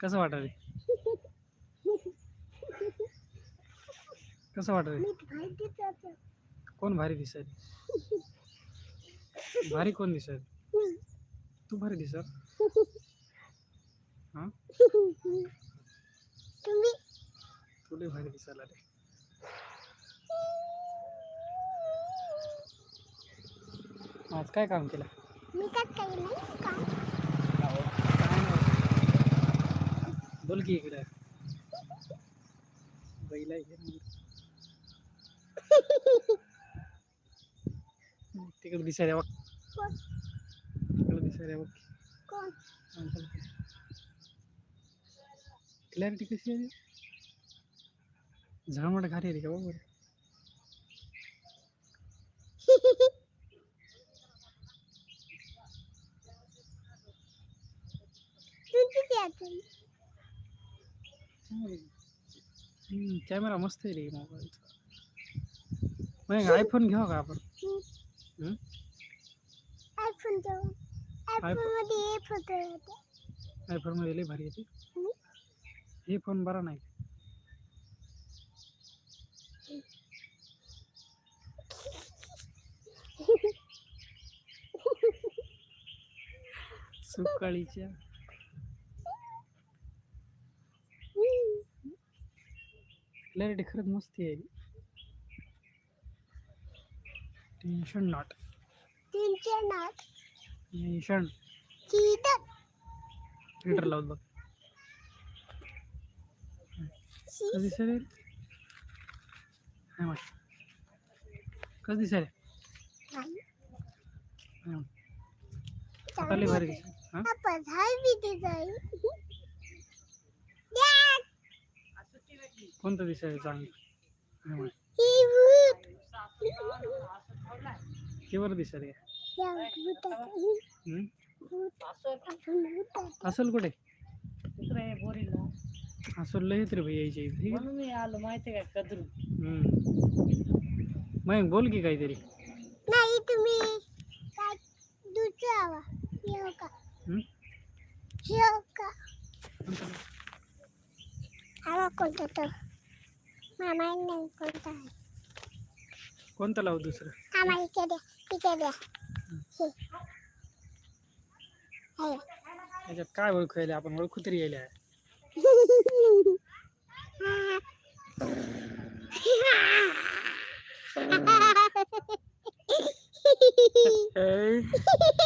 कसं वाटत कसं वाटत कोण भारी दिसत? भारी कोण दिसत? तू भारी दिसत? हा? तुला भारी दिसायला रे आज काय काम केलं? मी काय काही नाही का काय नाही. बोल की इकडे. बैला. तिकडे दिसायला बघ. तिकडे दिसायला बघ. कोण? क्लॅरिटी कशी आहे? झळमट घारी आहे का बघ कॅमेरा मस्त आहे रे मोबाईलचा मग आयफोन घ्यावं का आपण? आयफोन आयफोन मध्ये हे लय भारी येते. हे। फ़ोन बरा नाही सुकाळीच्या क्लॅरिटी खरंच मस्त आहे. टेन्शन नॉट तीनशे नाट टेन्शन चीटर फ़िल्टर लावत बघ. कसं दिसेल? नाही माहित. कसं दिसेल? लय भारी दिसेल. हा? आपण हाय बी हम्म? भूत आपण भूताचं असेल कुठे? इकडे बोरीला असं लय येत रे भाई यायच्या इथे ठीक आहे? म्हणून मी आलो माहिती आहे का कदरू. मग बोल की काहीतरी. नाही तुम्ही काय दुसरं का? येऊ का? कोणता तो? मामा नाही कोणता? कोणतं लावू दुसरं? आम्हाला इथे द्या इथे द्या. हे. हे. त्याच्यात काय ओळखू यायला? आपण ओळखू तरी यायला.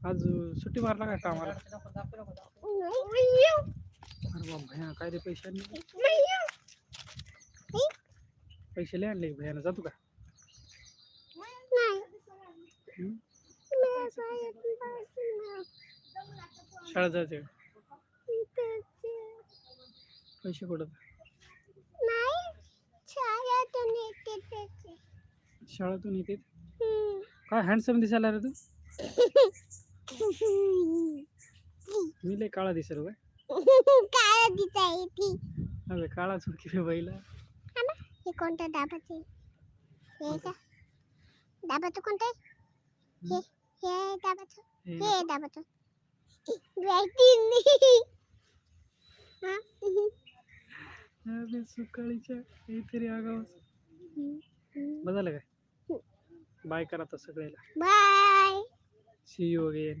आज सुट्टी मारला काय कामाला अरे भया काय रे पैशांनी पैसे लय आणले की भयानं जातो का? शाळा जायचं पैसे कुठं शाळेतून येते. काय हँडसम दिसायला रे तू? मी लय काळा दिसेल काय काय दिसाय ती अरे काळा चुकी रे बैला हे कोणत्या डाबाचे हे का? डाबाचं कोणतं? हे हे डाबाचं हे? अरे सुकाळीच्या काहीतरी आगावच. बदल काय? बाय करा आता सगळ्याला. बाय. C you again